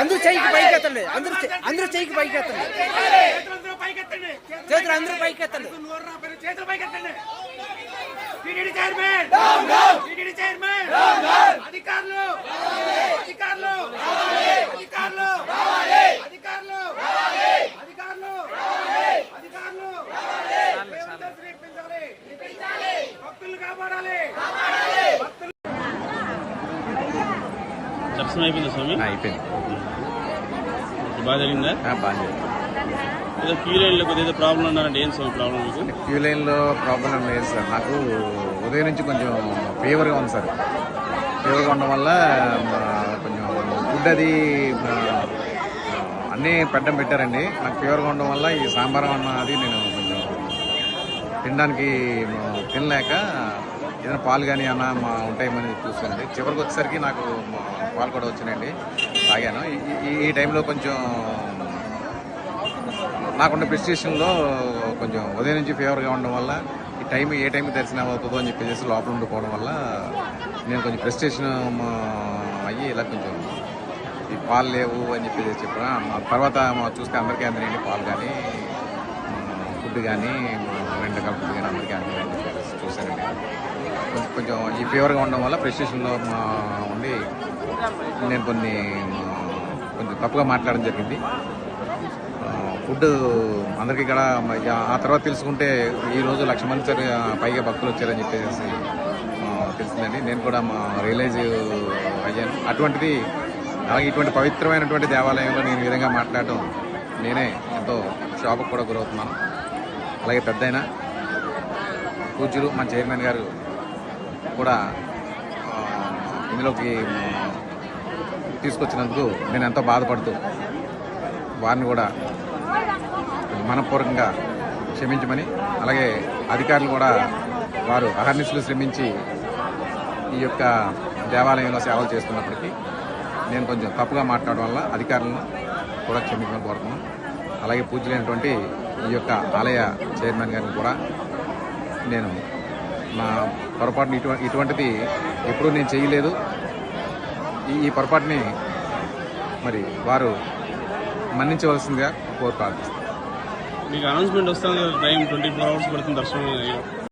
అందరూ చెయ్యికి పైకి ఎత్తండి అందరూ అందరూ చెయ్యికి పైకి ఎత్తండి. చేతులు అందరూ పైకి ఎత్తండి అధికారులు. అధికారులు. అధికారులు. అధికారులు. అధికారులు. అధికారులు. భక్తులు కాపాడాలి. దర్శనం అయిపోయిందా స్వామి? అయిపోయింది. బాగా జరిగిందా బాగా ఏదో క్యూ లైన్లో కొద్దిగా ప్రాబ్లం ఉన్నారంటే ఏం స్వామి ప్రాబ్లం మీకు? క్యూ లైన్లో ప్రాబ్లం లేదు సార్. నాకు ఉదయం నుంచి కొంచెం ఫీవర్గా ఉంది సార్. ఫీవర్గా ఉండడం వల్ల కొంచెం ఫుడ్ అది అన్నీ పెట్టడం పెట్టారండి. నాకు ఫీవర్గా ఉండడం వల్ల ఈ సాంబార్ అన్న అది నేను కొంచెం తినడానికి తినలేక ఏదైనా పాలు కానీ అన్న మా ఉంటాయేమని చూసానండి చివరికి వచ్చేసరికి నాకు పాలు కూడా వచ్చినాయండి. తాగాను. ఈ- ఈ- టైంలో కొంచెం నాకున్న ప్రిస్టేషన్లో కొంచెం ఉదయం నుంచి ఫీవర్గా ఉండడం వల్ల ఈ టైం ఏ టైంకి దర్శనం అవుతుందో అని చెప్పేసి లోపల ఉండిపోవడం వల్ల నేను కొంచెం ప్రిస్టేషన్ అయ్యి ఇలా కొంచెం ఈ పాలు లేవు అని చెప్పేసి చెప్పిన తర్వాత మా చూస్తే అందరికీ అందినండి పాలు కానీ ఫుడ్ కానీ రెండు రకాల ఫుడ్ కానీ అందరికీ అందిందని చూసారండి కొంచెం కొంచెం ఈ ఫీవర్గా ఉండడం వల్ల ప్రెస్టేషన్లో ఉండి నేను కొన్ని కొంచెం తప్పుగా మాట్లాడడం జరిగింది. ఫుడ్ అందరికీ ఇక్కడ ఆ- తర్వాత తెలుసుకుంటే ఈరోజు లక్ష మంది సరి పైగా భక్తులు వచ్చారని చెప్పేసి తెలిసిందండి. నేను కూడా మా రియలైజ్ అయ్యాను. అటువంటిది అలాగే ఇటువంటి పవిత్రమైనటువంటి దేవాలయంలో నేను ఈ విధంగా మాట్లాడటం నేనే ఎంతో షాపుకు కూడా గురవుతున్నాను. అలాగే పెద్దయిన పూజ్యులు మా చైర్మన్ గారు కూడా ఇందులోకి తీసుకొచ్చినందుకు నేను ఎంతో బాధపడుతూ వారిని కూడా మనపూర్వకంగా క్షమించమని అలాగే అధికారులు కూడా వారు అహర్నిశలు శ్రమించి ఈ యొక్క దేవాలయంలో సేవలు చేస్తున్నప్పటికీ నేను కొంచెం తప్పుగా మాట్లాడడం వల్ల అధికారులను కూడా క్షమించమని కోరుతున్నాను. అలాగే పూజలైనటువంటి ఈ యొక్క ఆలయ చైర్మన్ గారిని కూడా నేను నా పొరపాటుని ఇటు ఇటువంటిది ఎప్పుడూ నేను చేయలేదు. ఈ ఈ పొరపాటుని మరి వారు మన్నించవలసిందిగా కోరు ప్రార్థిస్తాను మీకు అనౌన్స్మెంట్ వస్తుంది టైం ట్వంటీ ఫోర్ అవర్స్ పడుతుంది దర్శనం.